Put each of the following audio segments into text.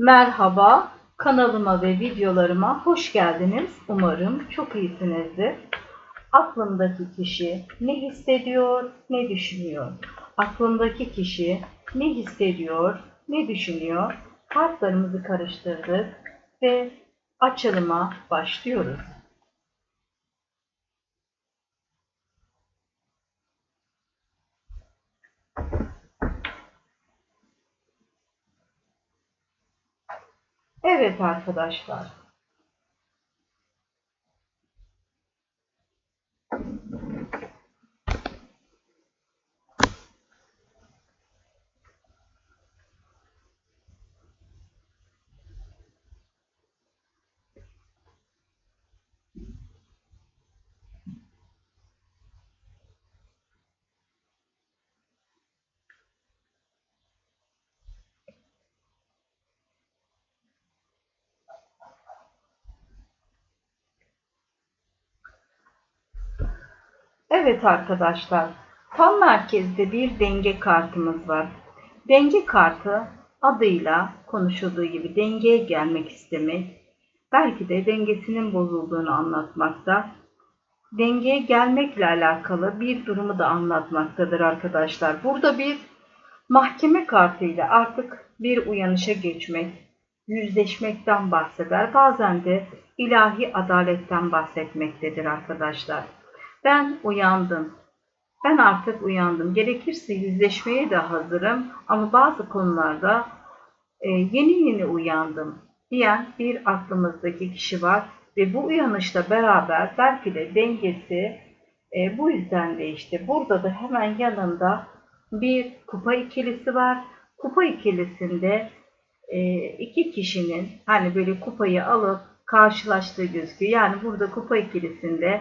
Merhaba, kanalıma ve videolarıma hoş geldiniz. Umarım çok iyisinizdir. Aklımdaki kişi ne hissediyor, ne düşünüyor? Aklımdaki kişi ne hissediyor, ne düşünüyor? Kartlarımızı karıştırdık ve açılıma başlıyoruz. Evet arkadaşlar. Evet arkadaşlar, tam merkezde bir denge kartımız var. Denge kartı adıyla konuşulduğu gibi dengeye gelmek istemek, belki de dengesinin bozulduğunu anlatmakta. Dengeye gelmekle alakalı bir durumu da anlatmaktadır arkadaşlar. Burada bir mahkeme kartıyla artık bir uyanışa geçmek, yüzleşmekten bahseder. Bazen de ilahi adaletten bahsetmektedir arkadaşlar. Ben uyandım. Ben artık uyandım. Gerekirse yüzleşmeye de hazırım ama bazı konularda e, yeni yeni uyandım diyen bir aklımızdaki kişi var ve bu uyanışla beraber belki de dengesi e, bu yüzden değişti. Burada da hemen yanında bir kupa ikilisi var. Kupa ikilisinde e, iki kişinin hani böyle kupayı alıp karşılaştığı gözüküyor. Yani burada kupa ikilisinde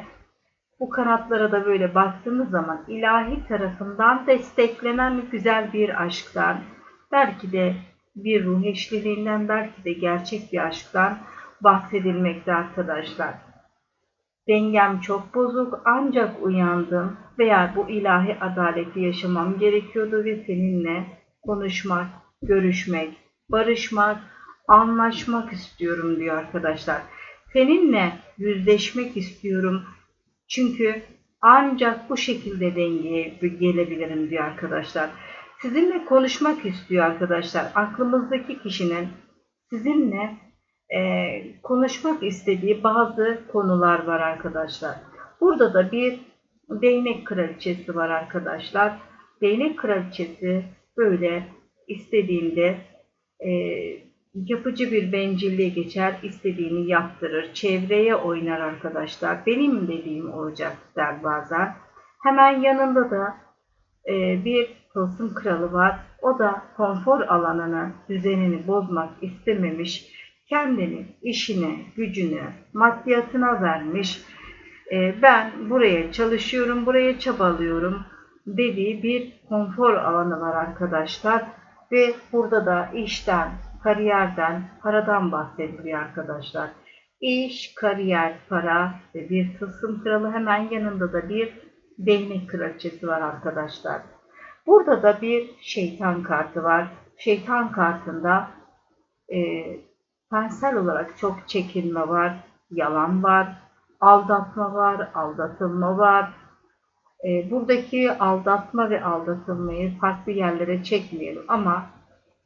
bu kanatlara da böyle baktığımız zaman ilahi tarafından desteklenen güzel bir aşktan, belki de bir ruh eşliliğinden, belki de gerçek bir aşktan bahsedilmekte arkadaşlar. Dengem çok bozuk ancak uyandım veya bu ilahi adaleti yaşamam gerekiyordu ve seninle konuşmak, görüşmek, barışmak, anlaşmak istiyorum diyor arkadaşlar. Seninle yüzleşmek istiyorum çünkü ancak bu şekilde dengeye gelebilirim diyor arkadaşlar. Sizinle konuşmak istiyor arkadaşlar. Aklımızdaki kişinin sizinle e, konuşmak istediği bazı konular var arkadaşlar. Burada da bir değnek kraliçesi var arkadaşlar. Değnek kraliçesi böyle istediğinde e, yapıcı bir bencilliğe geçer, istediğini yaptırır, çevreye oynar arkadaşlar. Benim dediğim olacak der bazen. Hemen yanında da e, bir tılsım kralı var. O da konfor alanını, düzenini bozmak istememiş. Kendini, işine, gücünü, maddiyatına vermiş. E, ben buraya çalışıyorum, buraya çabalıyorum dediği bir konfor alanı var arkadaşlar. Ve burada da işten, kariyerden, paradan bahsediliyor arkadaşlar. İş, kariyer, para ve bir tılsım kralı hemen yanında da bir değnek kraliçesi var arkadaşlar. Burada da bir şeytan kartı var. Şeytan kartında e, tensel olarak çok çekinme var, yalan var, aldatma var, aldatılma var. E, buradaki aldatma ve aldatılmayı farklı yerlere çekmeyelim ama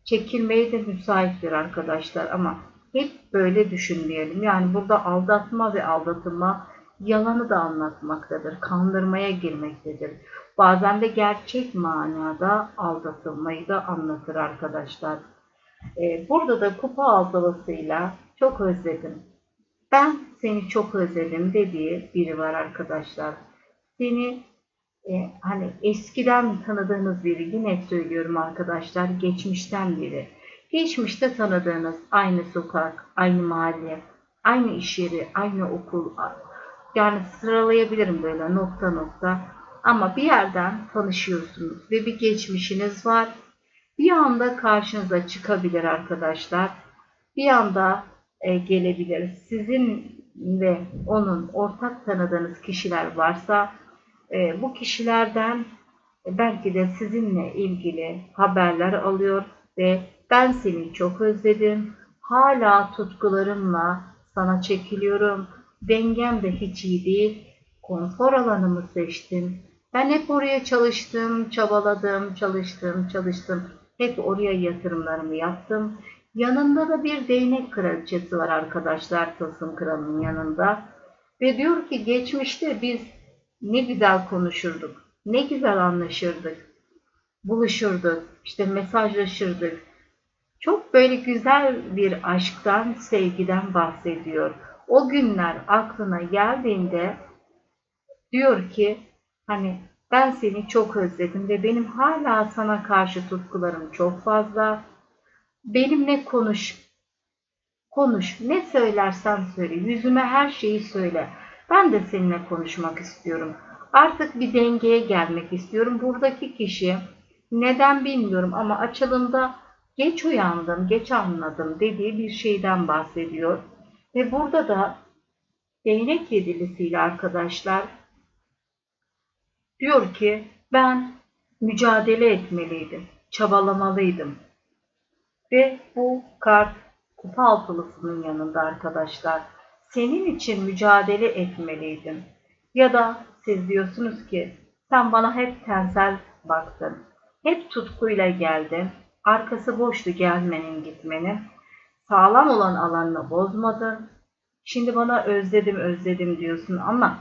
çekilmeye de müsaittir arkadaşlar ama hep böyle düşünmeyelim. Yani burada aldatma ve aldatılma yalanı da anlatmaktadır. Kandırmaya girmektedir. Bazen de gerçek manada aldatılmayı da anlatır arkadaşlar. Ee, burada da kupa aldalısıyla çok özledim. Ben seni çok özledim dediği biri var arkadaşlar. Seni e, hani eskiden tanıdığınız biri yine söylüyorum arkadaşlar geçmişten biri. Geçmişte tanıdığınız aynı sokak, aynı mahalle, aynı iş yeri, aynı okul yani sıralayabilirim böyle nokta nokta ama bir yerden tanışıyorsunuz ve bir geçmişiniz var. Bir anda karşınıza çıkabilir arkadaşlar. Bir anda e, gelebilir. Sizin ve onun ortak tanıdığınız kişiler varsa e, bu kişilerden belki de sizinle ilgili haberler alıyor ve ben seni çok özledim, Hala tutkularımla sana çekiliyorum. Dengem de hiç iyi değil. Konfor alanımı seçtim. Ben hep oraya çalıştım, çabaladım, çalıştım, çalıştım. Hep oraya yatırımlarımı yaptım. Yanında da bir değnek kraliçesi var arkadaşlar Tılsım Kralı'nın yanında. Ve diyor ki geçmişte biz ne güzel konuşurduk, ne güzel anlaşırdık, buluşurduk, işte mesajlaşırdık. Çok böyle güzel bir aşktan, sevgiden bahsediyor. O günler aklına geldiğinde diyor ki hani ben seni çok özledim ve benim hala sana karşı tutkularım çok fazla. Benimle konuş. Konuş. Ne söylersen söyle. Yüzüme her şeyi söyle. Ben de seninle konuşmak istiyorum. Artık bir dengeye gelmek istiyorum. Buradaki kişi neden bilmiyorum ama açılımda geç uyandım, geç anladım dediği bir şeyden bahsediyor. Ve burada da değnek yedilisiyle arkadaşlar diyor ki ben mücadele etmeliydim, çabalamalıydım. Ve bu kart kupa altılısının yanında arkadaşlar. Senin için mücadele etmeliydim. Ya da siz diyorsunuz ki sen bana hep tensel baktın. Hep tutkuyla geldin. Arkası boştu gelmenin gitmenin. Sağlam olan alanını bozmadın. Şimdi bana özledim özledim diyorsun ama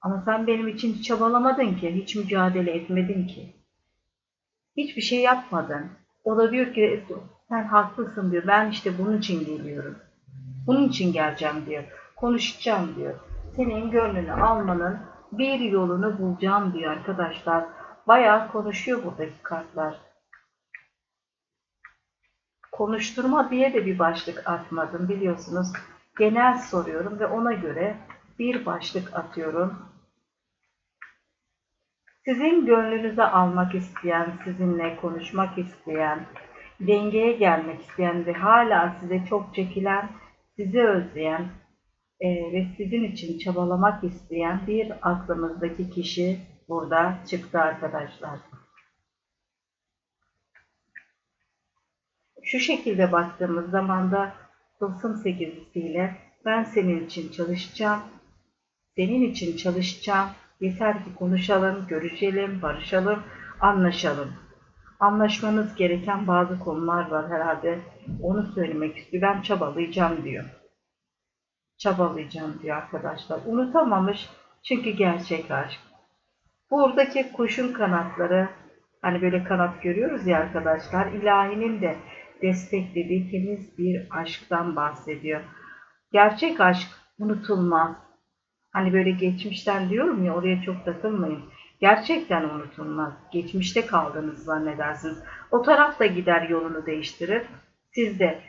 ama sen benim için hiç çabalamadın ki, hiç mücadele etmedin ki. Hiçbir şey yapmadın. O da diyor ki sen haklısın diyor. Ben işte bunun için geliyorum. Bunun için geleceğim diyor. Konuşacağım diyor. Senin gönlünü almanın bir yolunu bulacağım diyor arkadaşlar. Bayağı konuşuyor buradaki kartlar. Konuşturma diye de bir başlık atmadım biliyorsunuz. Genel soruyorum ve ona göre bir başlık atıyorum. Sizin gönlünüze almak isteyen, sizinle konuşmak isteyen, dengeye gelmek isteyen ve hala size çok çekilen, sizi özleyen e, ve sizin için çabalamak isteyen bir aklımızdaki kişi burada çıktı arkadaşlar. Şu şekilde baktığımız zaman da tılsım sekizlisiyle ben senin için çalışacağım, senin için çalışacağım, yeter ki konuşalım, görüşelim, barışalım, anlaşalım. Anlaşmamız gereken bazı konular var herhalde. Onu söylemek istiyor. Ben çabalayacağım diyor. Çabalayacağım diyor arkadaşlar. Unutamamış çünkü gerçek aşk. Buradaki kuşun kanatları hani böyle kanat görüyoruz ya arkadaşlar. İlahinin de desteklediği temiz bir aşktan bahsediyor. Gerçek aşk unutulmaz. Hani böyle geçmişten diyorum ya oraya çok takılmayın. Gerçekten unutulmaz. Geçmişte kaldığınızı zannedersiniz. O taraf da gider yolunu değiştirir. Siz de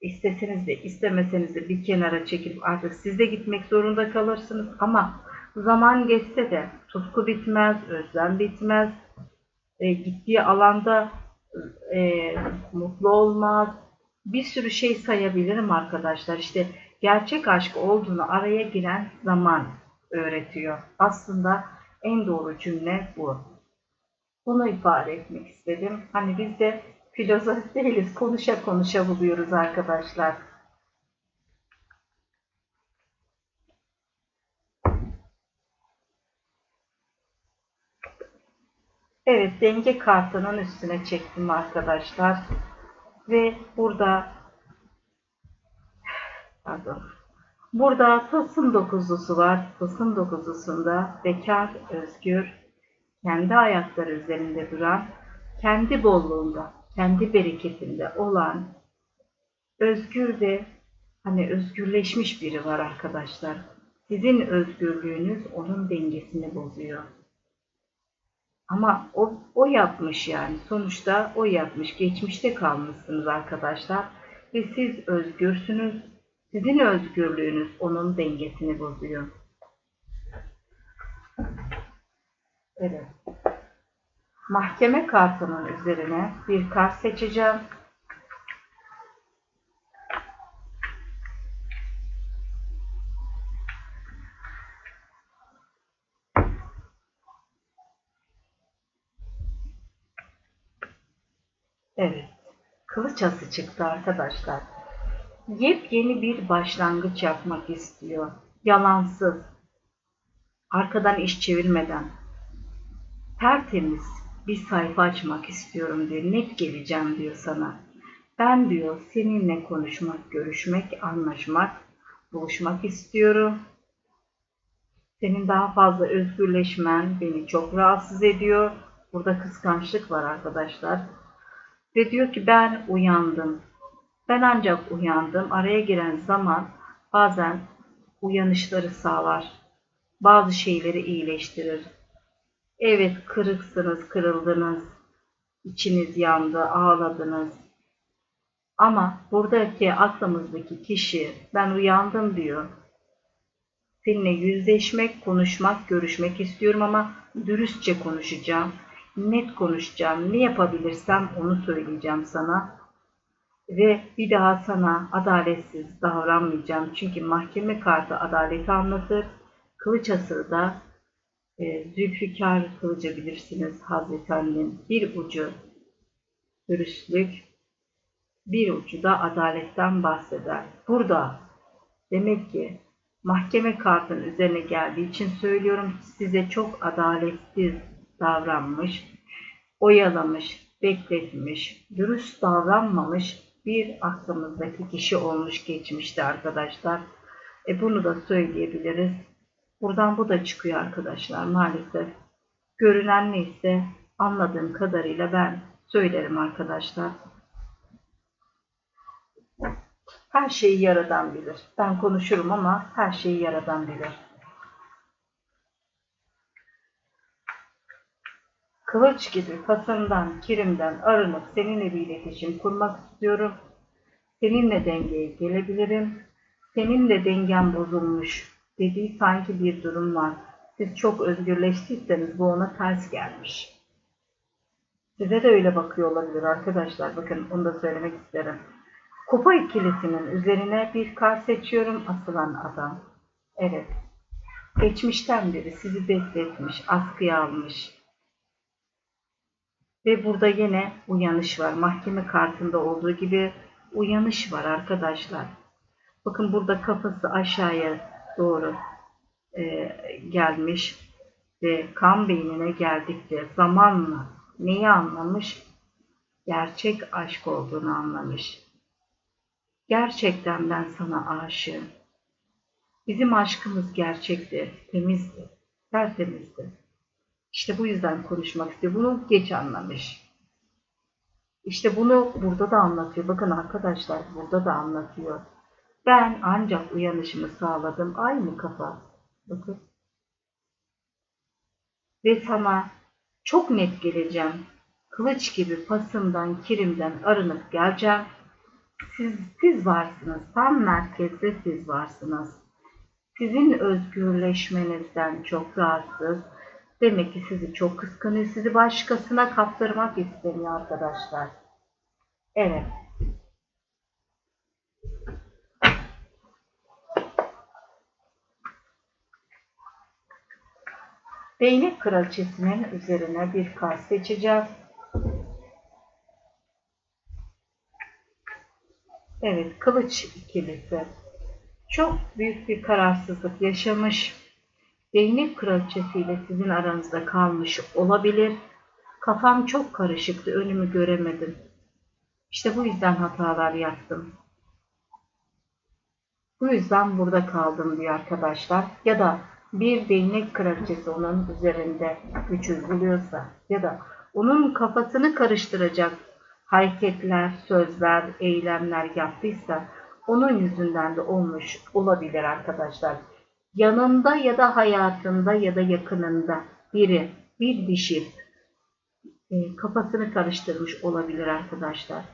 isteseniz de istemeseniz de bir kenara çekilip artık siz de gitmek zorunda kalırsınız. Ama zaman geçse de tutku bitmez, özlem bitmez. E, gittiği alanda e, mutlu olmaz. Bir sürü şey sayabilirim arkadaşlar. İşte gerçek aşk olduğunu araya giren zaman öğretiyor. Aslında en doğru cümle bu. Bunu ifade etmek istedim. Hani biz de filozof değiliz. Konuşa konuşa buluyoruz arkadaşlar. Evet, denge kartının üstüne çektim arkadaşlar. Ve burada pardon. Burada tılsım dokuzlusu var. Tılsım dokuzlusunda bekar, özgür, kendi ayakları üzerinde duran, kendi bolluğunda, kendi bereketinde olan, özgür ve hani özgürleşmiş biri var arkadaşlar. Sizin özgürlüğünüz onun dengesini bozuyor. Ama o, o yapmış yani. Sonuçta o yapmış. Geçmişte kalmışsınız arkadaşlar. Ve siz özgürsünüz. Sizin özgürlüğünüz onun dengesini bozuyor. Evet. Mahkeme kartının üzerine bir kart seçeceğim. Evet. Kılıç ası çıktı arkadaşlar. Yepyeni bir başlangıç yapmak istiyor. Yalansız, arkadan iş çevirmeden, tertemiz bir sayfa açmak istiyorum diyor. Net geleceğim diyor sana. Ben diyor seninle konuşmak, görüşmek, anlaşmak, buluşmak istiyorum. Senin daha fazla özgürleşmen beni çok rahatsız ediyor. Burada kıskançlık var arkadaşlar. Ve diyor ki ben uyandım. Ben ancak uyandım. Araya giren zaman bazen uyanışları sağlar. Bazı şeyleri iyileştirir. Evet kırıksınız, kırıldınız. içiniz yandı, ağladınız. Ama buradaki aklımızdaki kişi ben uyandım diyor. Seninle yüzleşmek, konuşmak, görüşmek istiyorum ama dürüstçe konuşacağım. Net konuşacağım. Ne yapabilirsem onu söyleyeceğim sana. Ve bir daha sana adaletsiz davranmayacağım. Çünkü mahkeme kartı adaleti anlatır. Kılıç asırı da e, Zülfikar kılıcı bilirsiniz Hazreti Ali'nin bir ucu dürüstlük, bir ucu da adaletten bahseder. Burada demek ki mahkeme kartının üzerine geldiği için söylüyorum size çok adaletsiz davranmış, oyalamış, bekletmiş, dürüst davranmamış bir aklımızdaki kişi olmuş geçmişte arkadaşlar. E bunu da söyleyebiliriz. Buradan bu da çıkıyor arkadaşlar maalesef. Görünen neyse anladığım kadarıyla ben söylerim arkadaşlar. Her şeyi yaradan bilir. Ben konuşurum ama her şeyi yaradan bilir. Kılıç gibi pasından, kirimden arınıp seninle bir iletişim kurmak istiyorum. Seninle dengeye gelebilirim. Seninle dengen bozulmuş dediği sanki bir durum var. Siz çok özgürleştiyseniz bu ona ters gelmiş. Size de öyle bakıyor olabilir arkadaşlar. Bakın onu da söylemek isterim. Kupa ikilisinin üzerine bir kar seçiyorum asılan adam. Evet. Geçmişten beri sizi bekletmiş, askıya almış. Ve burada yine uyanış var. Mahkeme kartında olduğu gibi uyanış var arkadaşlar. Bakın burada kafası aşağıya doğru e, gelmiş ve kan beynine geldikçe zamanla neyi anlamış? Gerçek aşk olduğunu anlamış. Gerçekten ben sana aşığım. Bizim aşkımız gerçekti, temizdi, tertemizdi. İşte bu yüzden konuşmak istiyor. Bunu geç anlamış. İşte bunu burada da anlatıyor. Bakın arkadaşlar burada da anlatıyor. Ben ancak uyanışımı sağladım. Aynı kafa. Bakın. Ve sana çok net geleceğim. Kılıç gibi pasımdan, kirimden arınıp geleceğim. Siz, siz varsınız. Tam merkezde siz varsınız. Sizin özgürleşmenizden çok rahatsız. Demek ki sizi çok kıskanıyor. Sizi başkasına kaptırmak istemiyor arkadaşlar. Evet. Değnek kraliçesinin üzerine bir kart seçeceğiz. Evet, kılıç ikilisi. Çok büyük bir kararsızlık yaşamış. Değnek kraliçesiyle sizin aranızda kalmış olabilir. Kafam çok karışıktı, önümü göremedim. İşte bu yüzden hatalar yaptım. Bu yüzden burada kaldım diyor arkadaşlar. Ya da bir değnek kraliçesi onun üzerinde güç uyguluyorsa ya da onun kafasını karıştıracak hareketler, sözler, eylemler yaptıysa onun yüzünden de olmuş olabilir arkadaşlar. Yanında ya da hayatında ya da yakınında biri, bir dişi e, kafasını karıştırmış olabilir arkadaşlar.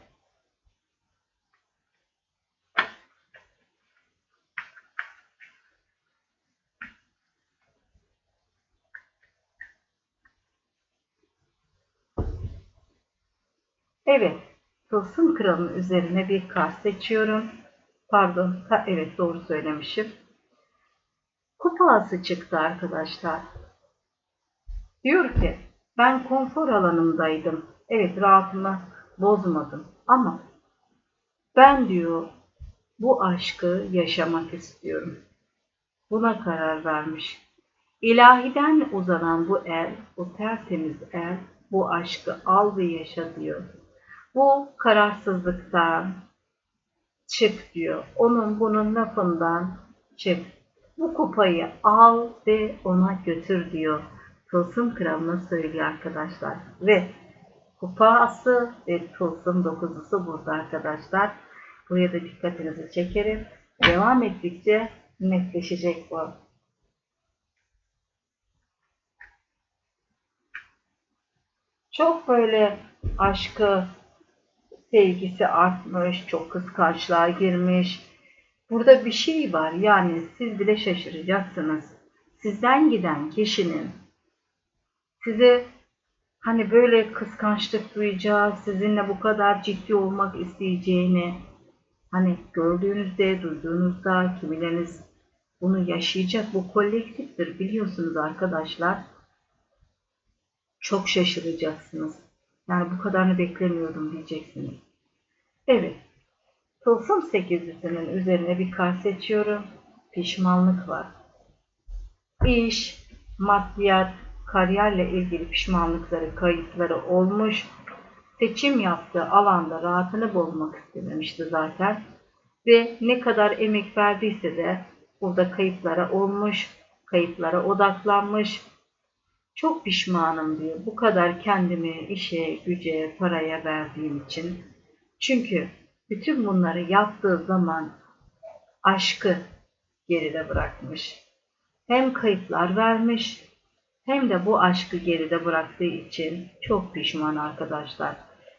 Evet, Tılsım Kralı'nın üzerine bir kart seçiyorum. Pardon, evet doğru söylemişim. Kupası çıktı arkadaşlar. Diyor ki, ben konfor alanımdaydım. Evet, rahatımı bozmadım. Ama ben diyor, Bu aşkı yaşamak istiyorum. Buna karar vermiş. İlahiden uzanan bu el, bu tertemiz el, bu aşkı al ve yaşa diyor. Bu kararsızlıktan çık diyor. Onun bunun lafından çık. Bu kupayı al ve ona götür diyor. Tılsım kralına söylüyor arkadaşlar. Ve kupası ve tılsım dokuzusu burada arkadaşlar. Buraya da dikkatinizi çekerim. Devam ettikçe netleşecek bu. Çok böyle aşkı, sevgisi artmış, çok kıskançlığa girmiş. Burada bir şey var yani siz bile şaşıracaksınız. Sizden giden kişinin size hani böyle kıskançlık duyacağı, sizinle bu kadar ciddi olmak isteyeceğini hani gördüğünüzde, duyduğunuzda kimileriniz bunu yaşayacak. Bu kolektiftir biliyorsunuz arkadaşlar. Çok şaşıracaksınız. Yani bu kadarını beklemiyordum diyeceksiniz. Evet. Tılsım sekizlisinin üzerine bir kart seçiyorum. Pişmanlık var. İş, maddiyat, kariyerle ilgili pişmanlıkları, kayıpları olmuş. Seçim yaptığı alanda rahatını bozmak istememişti zaten. Ve ne kadar emek verdiyse de burada kayıplara olmuş, kayıplara odaklanmış çok pişmanım diyor. Bu kadar kendimi işe, güce, paraya verdiğim için. Çünkü bütün bunları yaptığı zaman aşkı geride bırakmış. Hem kayıplar vermiş hem de bu aşkı geride bıraktığı için çok pişman arkadaşlar.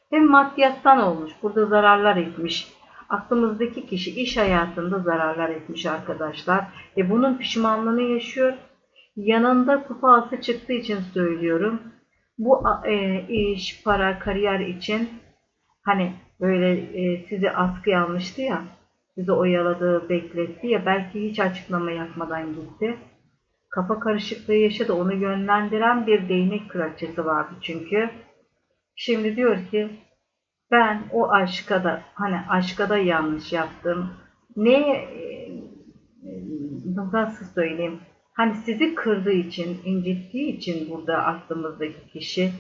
Hem maddiyattan olmuş, burada zararlar etmiş. Aklımızdaki kişi iş hayatında zararlar etmiş arkadaşlar. Ve bunun pişmanlığını yaşıyor yanında kupası çıktığı için söylüyorum. Bu e, iş, para, kariyer için hani böyle e, sizi askıya almıştı ya, sizi oyaladı, bekletti ya, belki hiç açıklama yapmadan gitti. Kafa karışıklığı yaşadı, onu yönlendiren bir değnek kraliçesi vardı çünkü. Şimdi diyor ki, ben o aşka da, hani aşka da yanlış yaptım. Ne, e, nasıl söyleyeyim, Hani sizi kırdığı için, incittiği için burada aklımızdaki kişi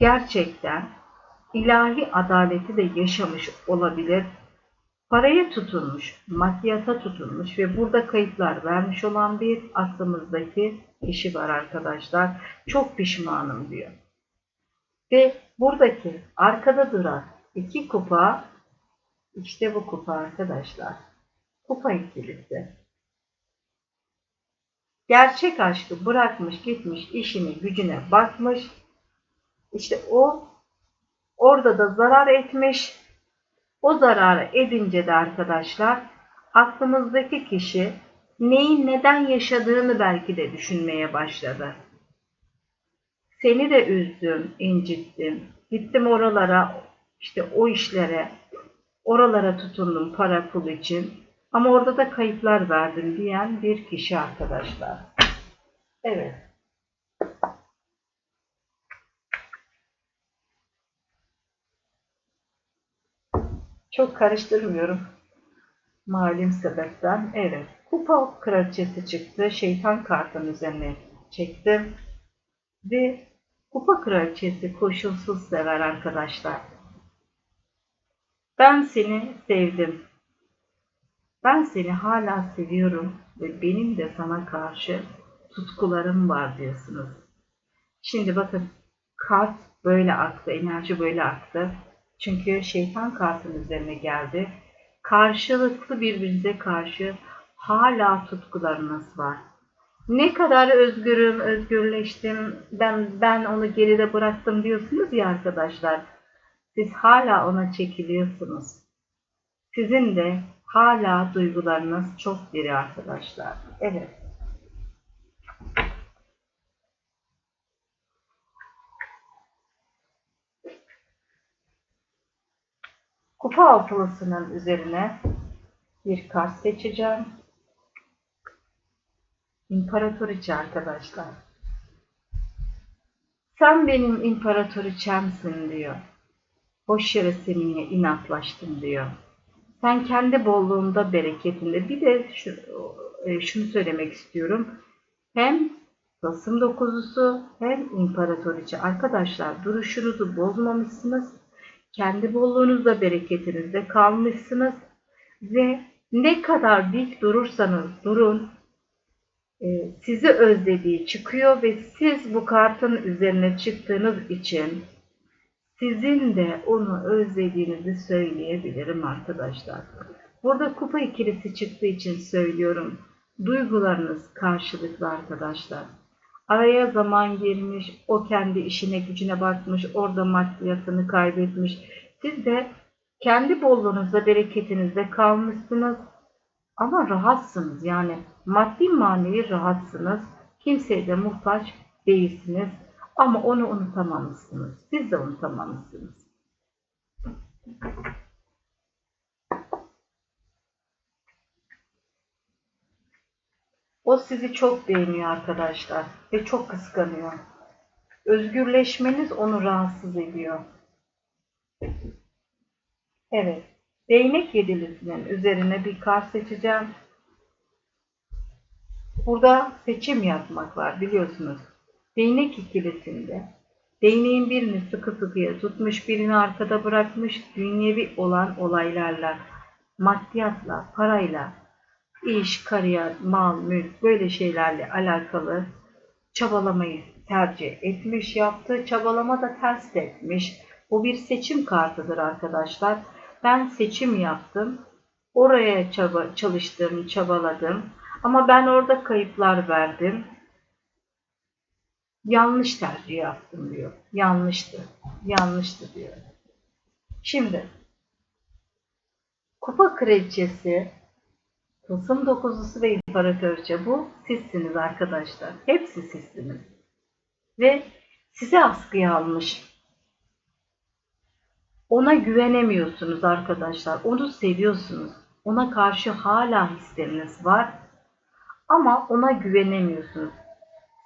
gerçekten ilahi adaleti de yaşamış olabilir. Paraya tutunmuş, maddiyata tutunmuş ve burada kayıplar vermiş olan bir aklımızdaki kişi var arkadaşlar. Çok pişmanım diyor. Ve buradaki arkada duran iki kupa, işte bu kupa arkadaşlar. Kupa ikilisi. Gerçek aşkı bırakmış gitmiş işini gücüne bakmış. İşte o orada da zarar etmiş. O zararı edince de arkadaşlar aklımızdaki kişi neyin neden yaşadığını belki de düşünmeye başladı. Seni de üzdüm, incittim. Gittim oralara, işte o işlere, oralara tutundum para pul için. Ama orada da kayıplar verdim diyen bir kişi arkadaşlar. Evet. Çok karıştırmıyorum. Malum sebepten. Evet. Kupa kraliçesi çıktı. Şeytan kartının üzerine çektim. Ve kupa kraliçesi koşulsuz sever arkadaşlar. Ben seni sevdim. Ben seni hala seviyorum ve benim de sana karşı tutkularım var diyorsunuz. Şimdi bakın kart böyle aktı, enerji böyle aktı. Çünkü şeytan kartın üzerine geldi. Karşılıklı birbirinize karşı hala tutkularınız var. Ne kadar özgürüm, özgürleştim, ben, ben onu geride bıraktım diyorsunuz ya arkadaşlar. Siz hala ona çekiliyorsunuz. Sizin de Hala duygularınız çok diri arkadaşlar. Evet. Kupa altılısının üzerine bir kart seçeceğim. İmparatoriçe arkadaşlar. Sen benim imparatoriçemsin diyor. Boş yere seninle inatlaştım diyor. Sen kendi bolluğunda, bereketinde. Bir de şu, e, şunu söylemek istiyorum. Hem Tılsım dokuzusu hem imparatoriçe. Arkadaşlar duruşunuzu bozmamışsınız. Kendi bolluğunuzda, bereketinizde kalmışsınız. Ve ne kadar dik durursanız durun, e, sizi özlediği çıkıyor ve siz bu kartın üzerine çıktığınız için sizin de onu özlediğinizi söyleyebilirim arkadaşlar. Burada kupa ikilisi çıktığı için söylüyorum. Duygularınız karşılıklı arkadaşlar. Araya zaman girmiş, o kendi işine gücüne bakmış, orada maddiyatını kaybetmiş. Siz de kendi bolluğunuzda, bereketinizde kalmışsınız. Ama rahatsınız yani maddi manevi rahatsınız. Kimseye de muhtaç değilsiniz. Ama onu unutamamışsınız. Siz de unutamamışsınız. O sizi çok beğeniyor arkadaşlar ve çok kıskanıyor. Özgürleşmeniz onu rahatsız ediyor. Evet. Değnek yedilisinin üzerine bir kart seçeceğim. Burada seçim yapmak var biliyorsunuz. Değnek ikilisinde değneğin birini sıkı sıkıya tutmuş, birini arkada bırakmış, dünyevi olan olaylarla, maddiyatla, parayla, iş, kariyer, mal, mülk böyle şeylerle alakalı çabalamayı tercih etmiş, yaptığı çabalama da ters etmiş. Bu bir seçim kartıdır arkadaşlar. Ben seçim yaptım. Oraya çaba, çalıştım, çabaladım. Ama ben orada kayıplar verdim. Yanlış tercih yaptım diyor. Yanlıştı. Yanlıştı diyor. Şimdi kupa kraliçesi Tılsım dokuzusu ve imparatorça bu sizsiniz arkadaşlar. Hepsi sizsiniz. Ve size askıya almış. Ona güvenemiyorsunuz arkadaşlar. Onu seviyorsunuz. Ona karşı hala hisleriniz var. Ama ona güvenemiyorsunuz.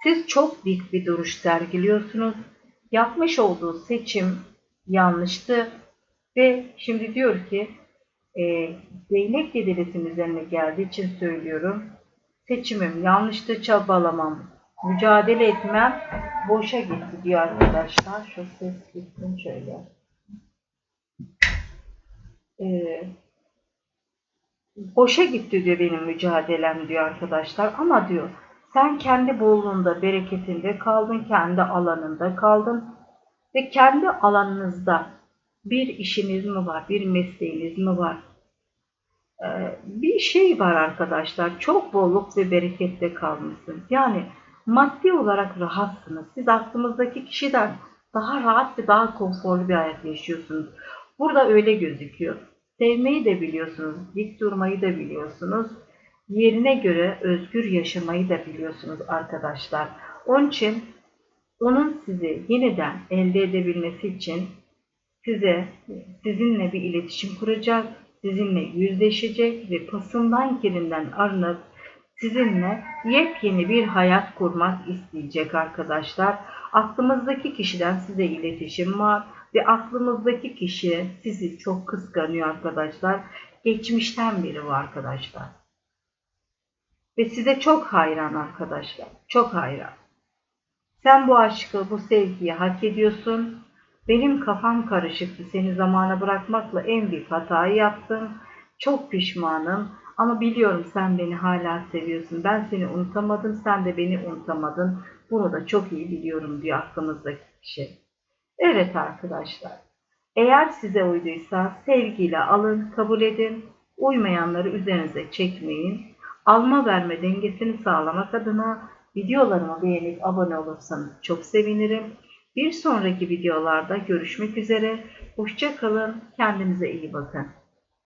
Siz çok dik bir duruş sergiliyorsunuz. Yapmış olduğu seçim yanlıştı. Ve şimdi diyor ki e, değnek yedilisinin üzerine geldiği için söylüyorum. Seçimim yanlıştı çabalamam. Mücadele etmem boşa gitti diyor arkadaşlar. Şu ses gitsin şöyle. Ee, boşa gitti diyor benim mücadelem diyor arkadaşlar. Ama diyor sen kendi bolluğunda, bereketinde kaldın, kendi alanında kaldın ve kendi alanınızda bir işiniz mi var, bir mesleğiniz mi var? Ee, bir şey var arkadaşlar, çok bolluk ve berekette kalmışsınız. Yani maddi olarak rahatsınız. Siz aklımızdaki kişiden daha rahat ve daha konforlu bir hayat yaşıyorsunuz. Burada öyle gözüküyor. Sevmeyi de biliyorsunuz, dik durmayı da biliyorsunuz. Yerine göre özgür yaşamayı da biliyorsunuz arkadaşlar. Onun için onun sizi yeniden elde edebilmesi için size sizinle bir iletişim kuracak, sizinle yüzleşecek ve pasından kirinden arınıp sizinle yepyeni bir hayat kurmak isteyecek arkadaşlar. Aklımızdaki kişiden size iletişim var ve aklımızdaki kişi sizi çok kıskanıyor arkadaşlar. Geçmişten biri var arkadaşlar. Ve size çok hayran arkadaşlar. Çok hayran. Sen bu aşkı, bu sevgiyi hak ediyorsun. Benim kafam karışıktı. Seni zamana bırakmakla en büyük hatayı yaptım. Çok pişmanım. Ama biliyorum sen beni hala seviyorsun. Ben seni unutamadım, sen de beni unutamadın. Bunu da çok iyi biliyorum diyor aklımızdaki kişi. Evet arkadaşlar. Eğer size uyduysa sevgiyle alın, kabul edin. Uymayanları üzerinize çekmeyin. Alma verme dengesini sağlamak adına videolarımı beğenip abone olursanız çok sevinirim. Bir sonraki videolarda görüşmek üzere. Hoşça kalın. Kendinize iyi bakın.